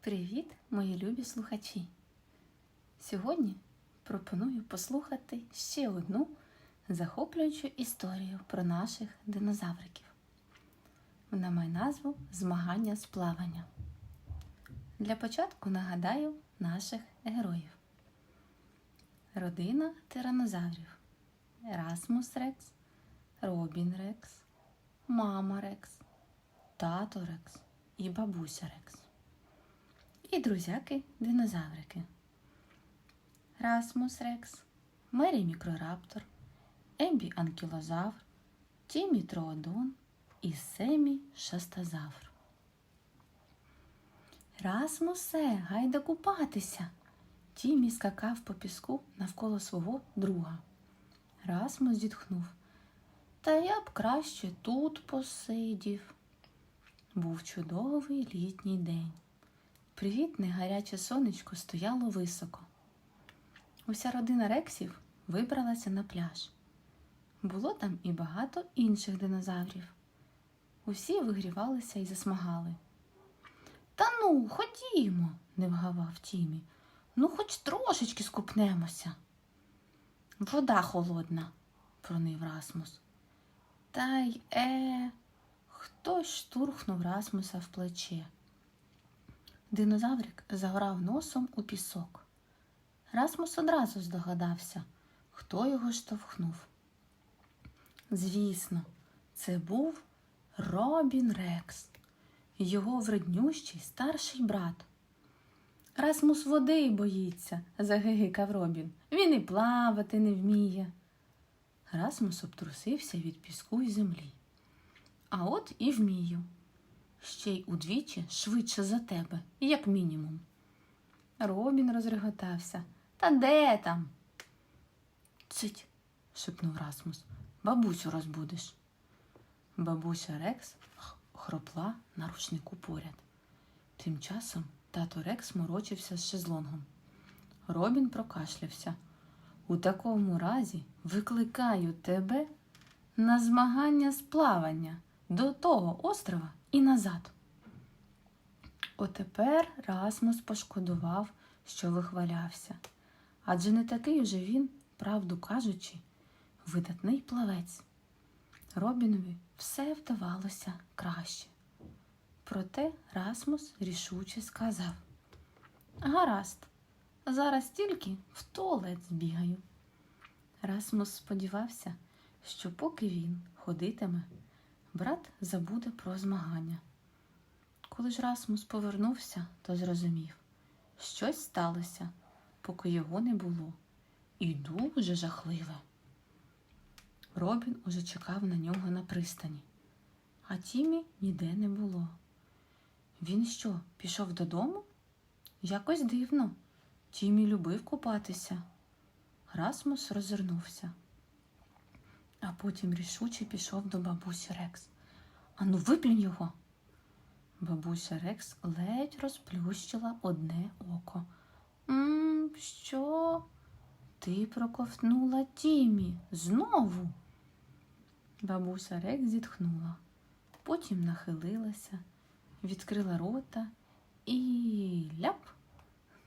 Привіт, мої любі слухачі! Сьогодні пропоную послухати ще одну захоплюючу історію про наших динозавриків. Вона має назву Змагання з плавання. Для початку нагадаю наших героїв. Родина тиранозаврів Расмус Рекс, Робін Рекс, мама Рекс, тато Рекс і бабуся Рекс. І друзяки динозаврики. Расмус Рекс, Мері Мікрораптор, Ебі Анкілозавр, Тімі Троодон і Семі Шастозавр. Расмусе, гайда купатися. Тімі скакав по піску навколо свого друга. Расмус зітхнув. Та я б краще тут посидів. Був чудовий літній день. Привітне гаряче сонечко стояло високо. Уся родина рексів вибралася на пляж. Було там і багато інших динозаврів. Усі вигрівалися і засмагали. Та ну, ходімо, не вгавав Тімі. Ну, хоч трошечки скупнемося. Вода холодна, пронив Расмус. Та й е, хтось штурхнув Расмуса в плече. Динозаврик заграв носом у пісок. Расмус одразу здогадався, хто його штовхнув. Звісно, це був Робін Рекс, його вреднющий старший брат. Расмус води боїться, загигикав Робін. Він і плавати не вміє. Расмус обтрусився від піску й землі. А от і вмію. Ще й удвічі швидше за тебе, як мінімум. Робін розреготався. Та де там? Цить, шепнув Расмус. Бабусю розбудиш. Бабуся Рекс хропла на рушнику поряд. Тим часом тато Рекс морочився з шезлонгом. Робін прокашлявся. У такому разі викликаю тебе на змагання з плавання до того острова і назад. Отепер Расмус пошкодував, що вихвалявся. Адже не такий уже він, правду кажучи, видатний плавець. Робінові все вдавалося краще. Проте Расмус рішуче сказав Гаразд, зараз тільки в туалет збігаю. Расмус сподівався, що поки він ходитиме, брат забуде про змагання. Коли ж Расмус повернувся, то зрозумів, щось сталося, поки його не було, і дуже жахливе. Робін уже чекав на нього на пристані, а Тімі ніде не було. Він що, пішов додому? Якось дивно. Тімі любив купатися. Расмус розвернувся, а потім рішуче пішов до бабусі Рекс. Ану, виплюнь його. Бабуся Рекс ледь розплющила одне око. М, що? Ти проковтнула Тімі знову. Бабуся Рекс зітхнула, потім нахилилася, відкрила рота і ляп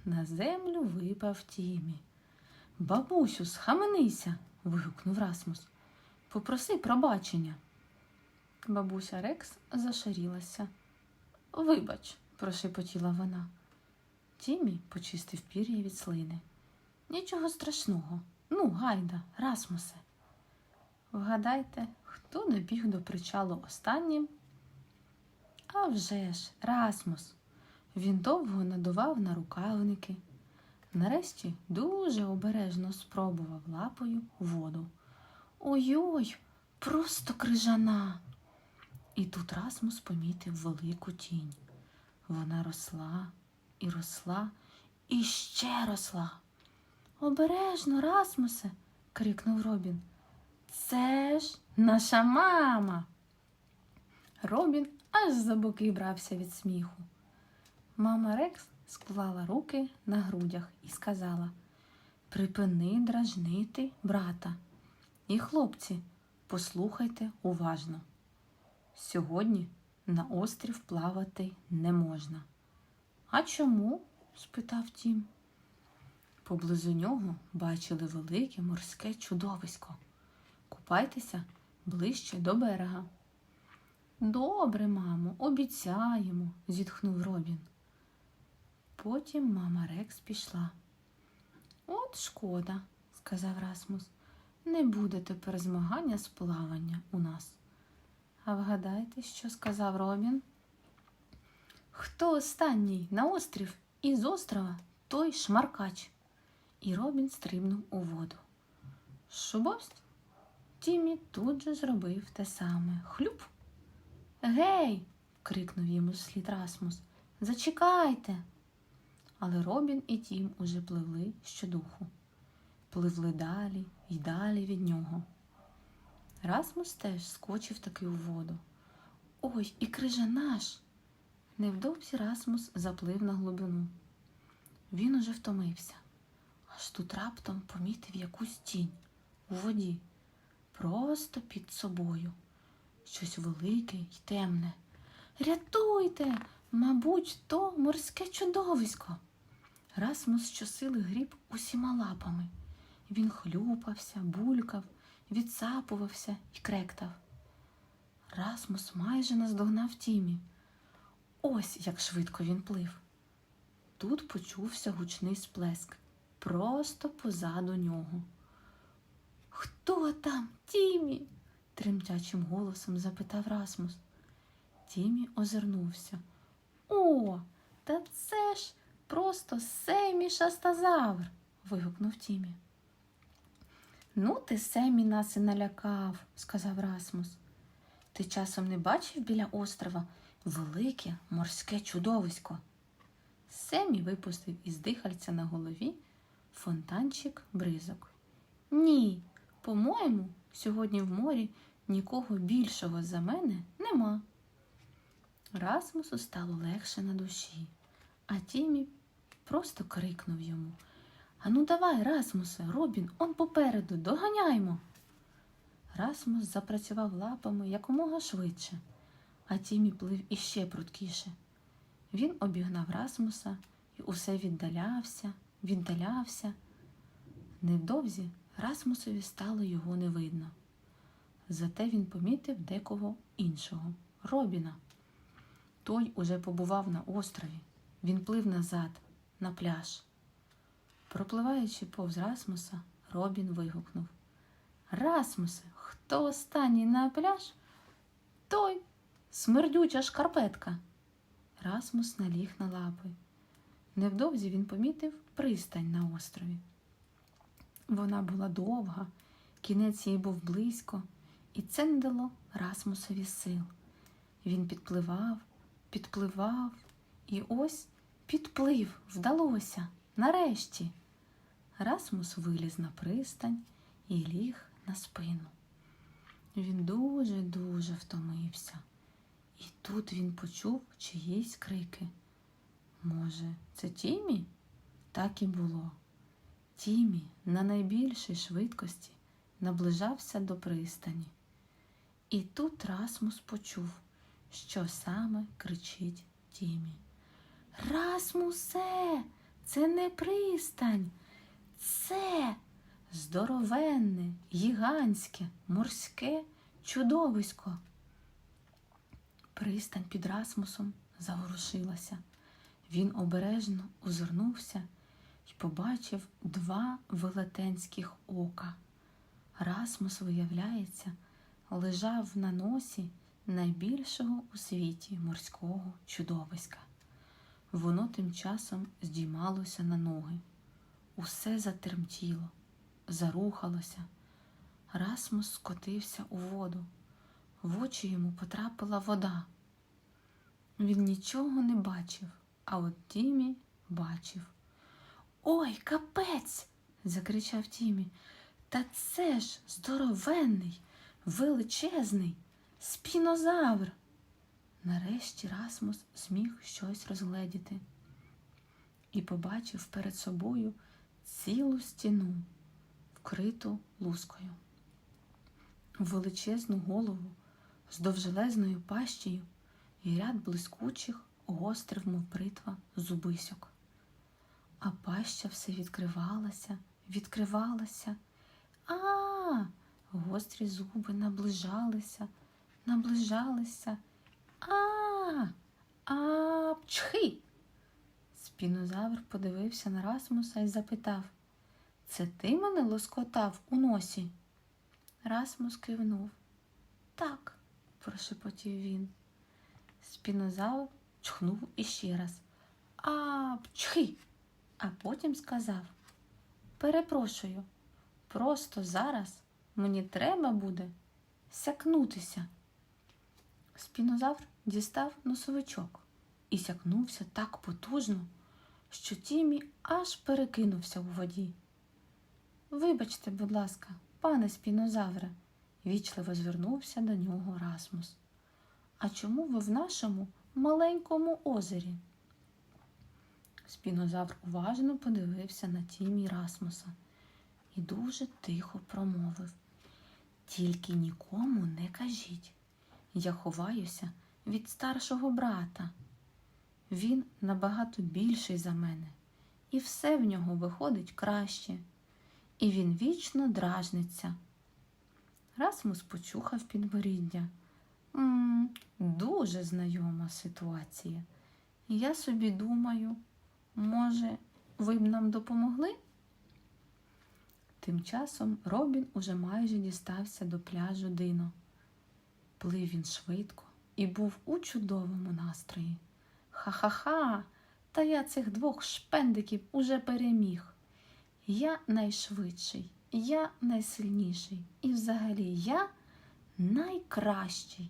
на землю випав Тімі. Бабусю, схаменися. вигукнув Расмус. Попроси пробачення. Бабуся Рекс зашарілася. Вибач, прошепотіла вона. Тімі почистив пір'я від слини. Нічого страшного. Ну, гайда, Расмусе. Вгадайте, хто добіг до причалу останнім? А вже ж, Расмус. Він довго надував на рукавники. Нарешті дуже обережно спробував лапою воду. Ой-ой, просто крижана. І тут Расмус помітив велику тінь. Вона росла і росла і ще росла. Обережно, Расмусе, крикнув Робін. Це ж наша мама. Робін аж за боки брався від сміху. Мама Рекс склала руки на грудях і сказала Припини дражнити брата. І, хлопці, послухайте уважно. Сьогодні на острів плавати не можна. А чому? спитав Тім. Поблизу нього бачили велике морське чудовисько. Купайтеся ближче до берега. Добре, мамо, обіцяємо, зітхнув Робін. Потім мама Рекс пішла. От шкода, сказав Расмус. Не буде тепер змагання з плавання у нас. А вгадайте, що сказав Робін? Хто останній на острів із острова, той шмаркач. І Робін стрибнув у воду. Шубовсть? Тімі тут же зробив те саме. Хлюп. Гей. крикнув йому слід Расмус. Зачекайте. Але Робін і Тім уже пливли щодуху. Пливли далі й далі від нього. Расмус теж скочив таки у воду. Ой, і крижа наш. Невдовзі Расмус заплив на глибину. Він уже втомився, аж тут раптом помітив якусь тінь у воді, просто під собою. Щось велике й темне. Рятуйте, мабуть, то морське чудовисько. Расмус щосили гріб усіма лапами. Він хлюпався, булькав, відсапувався і кректав. Расмус майже наздогнав Тімі. Ось як швидко він плив. Тут почувся гучний сплеск просто позаду нього. Хто там, Тімі? тремтячим голосом запитав Расмус. Тімі озирнувся. О, та це ж просто Семі шастазавр. вигукнув Тімі. Ну, ти Семі нас і налякав, сказав Расмус. Ти часом не бачив біля острова велике морське чудовисько. Семі випустив із дихальця на голові фонтанчик бризок. Ні, по-моєму, сьогодні в морі нікого більшого за мене нема. Расмусу стало легше на душі, а Тімі просто крикнув йому Ану, давай, Расмусе, Робін, он попереду, доганяймо. Расмус запрацював лапами якомога швидше, а Тімі плив іще прудкіше. Він обігнав Расмуса і усе віддалявся, віддалявся. Невдовзі Расмусові стало його не видно. Зате він помітив декого іншого Робіна. Той уже побував на острові. Він плив назад, на пляж. Пропливаючи повз Расмуса, Робін вигукнув Расмусе, хто останній на пляж? Той смердюча шкарпетка. Расмус наліг на лапи. Невдовзі він помітив пристань на острові. Вона була довга, кінець її був близько, і це не дало Расмусові сил. Він підпливав, підпливав, і ось підплив, вдалося, нарешті. Расмус виліз на пристань і ліг на спину. Він дуже-дуже втомився. І тут він почув чиїсь крики. Може, це Тімі? Так і було. Тімі на найбільшій швидкості наближався до пристані. І тут Расмус почув, що саме кричить Тімі. Расмусе, це не пристань, це здоровенне, гігантське, морське чудовисько. Пристань під Расмусом заворушилася. Він обережно озирнувся і побачив два велетенських ока. Расмус, виявляється, лежав на носі найбільшого у світі морського чудовиська. Воно тим часом здіймалося на ноги. Усе затремтіло, зарухалося. Расмус скотився у воду. В очі йому потрапила вода. Він нічого не бачив, а от Тімі бачив. Ой, капець! закричав Тімі. Та це ж здоровенний, величезний спінозавр. Нарешті Расмус зміг щось розгледіти і побачив перед собою цілу стіну, вкриту лускою. Величезну голову з довжелезною пащею і ряд блискучих гострив, мов бритва, зубисьок. А паща все відкривалася, відкривалася. А, гострі зуби наближалися, наближалися. А, а, чхи. Спінозавр подивився на Расмуса і запитав Це ти мене лоскотав у носі? Расмус кивнув. Так, прошепотів він. Спінозавр чхнув іще раз. А, чхи. А потім сказав Перепрошую, просто зараз мені треба буде сякнутися. Спінозавр дістав носовичок і сякнувся так потужно, що Тімі аж перекинувся у воді. Вибачте, будь ласка, пане спінозавре, вічливо звернувся до нього Расмус. А чому ви в нашому маленькому озері? Спінозавр уважно подивився на Тімі Расмуса і дуже тихо промовив Тільки нікому не кажіть. Я ховаюся від старшого брата. Він набагато більший за мене, і все в нього виходить краще, і він вічно дражниться. Расмус почухав підборіддя. «М, Дуже знайома ситуація. Я собі думаю, може, ви б нам допомогли? Тим часом Робін уже майже дістався до пляжу Дино. Плив він швидко і був у чудовому настрої. Ха-ха-ха, та я цих двох шпендиків уже переміг. Я найшвидший, я найсильніший і взагалі я найкращий.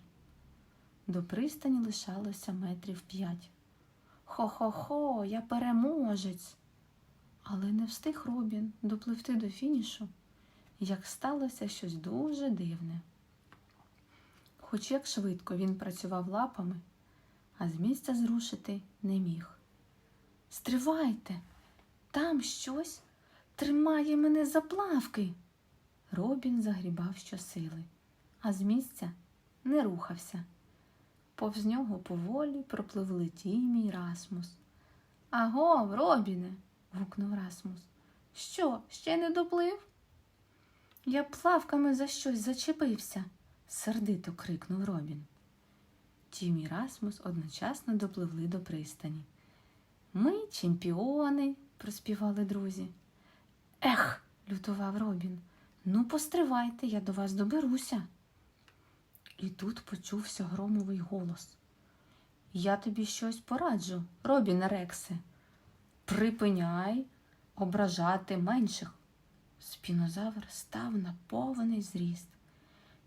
До пристані лишалося метрів п'ять. Хо-хо-хо, я переможець. Але не встиг Робін допливти до фінішу, як сталося щось дуже дивне. Хоч як швидко він працював лапами, а з місця зрушити не міг. Стривайте, там щось тримає мене за плавки. Робін загрібав щосили, а з місця не рухався. Повз нього поволі пропливли Тімі й Расмус. Аго, Робіне. гукнув Расмус. Що, ще не доплив? Я плавками за щось зачепився, сердито крикнув Робін. Тім і Расмус одночасно допливли до пристані. Ми чемпіони, проспівали друзі. Ех, лютував Робін. Ну, постривайте, я до вас доберуся. І тут почувся громовий голос. Я тобі щось пораджу, Робіне Рексе. Припиняй ображати менших. Спінозавр став на повний зріст.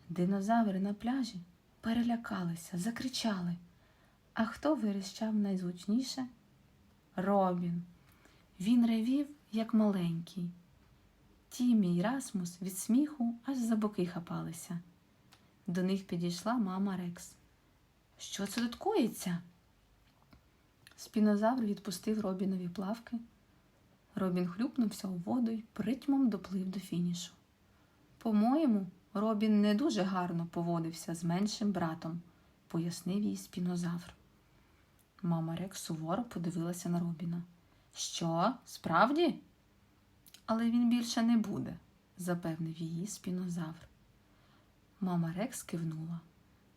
Динозаври на пляжі перелякалися, закричали. А хто виріщав найзвучніше? Робін. Він ревів, як маленький. Тімі й Расмус від сміху аж за боки хапалися. До них підійшла мама Рекс. Що це тут коїться? Спінозавр відпустив Робінові плавки. Робін хлюпнувся у воду й притьмом доплив до фінішу. По-моєму, Робін не дуже гарно поводився з меншим братом, пояснив їй спінозавр. Мама Рекс суворо подивилася на Робіна. Що, справді? Але він більше не буде, запевнив її спінозавр. Мама Рекс кивнула.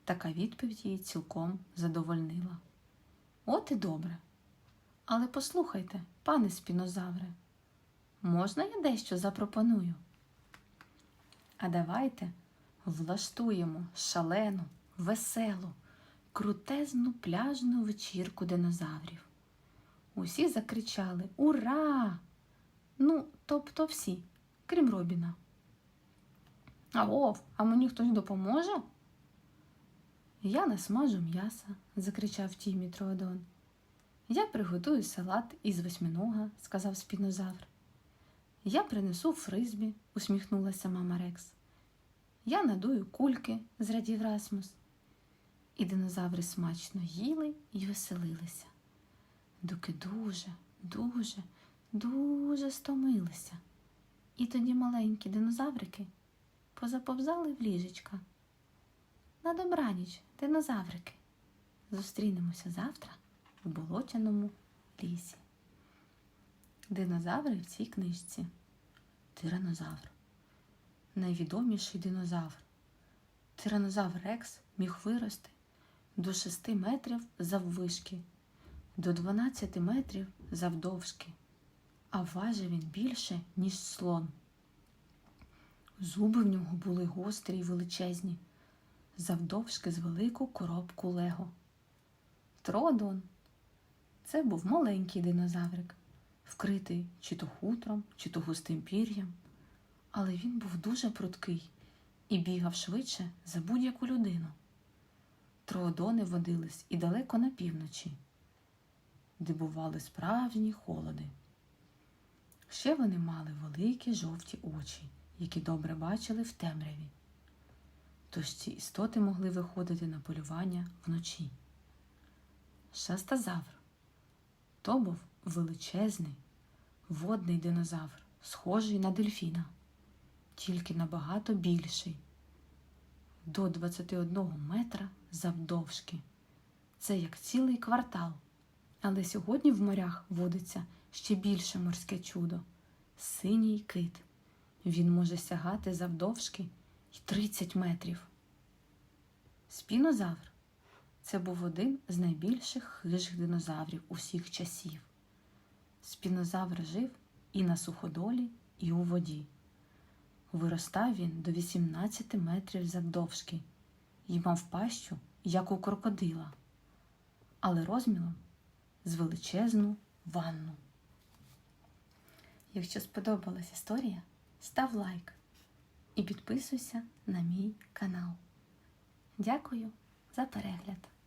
Така відповідь її цілком задовольнила. От і добре. Але послухайте, пане спінозавре, можна я дещо запропоную? А давайте влаштуємо шалену, веселу, крутезну пляжну вечірку динозаврів. Усі закричали Ура! Ну, тобто всі, крім Робіна. Агов, а мені хтось допоможе? Я насмажу м'яса, закричав Тімі Троодон. Я приготую салат із восьминога, сказав спінозавр. Я принесу фризбі, усміхнулася мама Рекс. Я надую кульки, зрадів Расмус. І динозаври смачно їли і веселилися, доки дуже, дуже, дуже стомилися. І тоді маленькі динозаврики позаповзали в ліжечка. На добраніч, динозаврики. Зустрінемося завтра в болотяному лісі. Динозаври в цій книжці. Тиранозавр. Найвідоміший динозавр. Тиранозавр Рекс міг вирости до 6 метрів заввишки, до 12 метрів завдовжки, а важив він більше, ніж слон. Зуби в нього були гострі й величезні, завдовжки з велику коробку Лего. Тродон це був маленький динозаврик, вкритий чи то хутром, чи то густим пір'ям, але він був дуже пруткий і бігав швидше за будь-яку людину. Троодони водились і далеко на півночі, де бували справжні холоди. Ще вони мали великі жовті очі, які добре бачили в темряві. Тож ці істоти могли виходити на полювання вночі. Шастазавр то був величезний водний динозавр, схожий на дельфіна, тільки набагато більший, до 21 метра завдовжки. Це як цілий квартал. Але сьогодні в морях водиться ще більше морське чудо синій кит. Він може сягати завдовжки й 30 метрів. Спінозавр це був один з найбільших хижих динозаврів усіх часів. Спінозавр жив і на суходолі, і у воді. Виростав він до 18 метрів завдовжки і мав пащу, як у крокодила, але розміром з величезну ванну. Якщо сподобалась історія, став лайк і підписуйся на мій канал. Дякую за перегляд!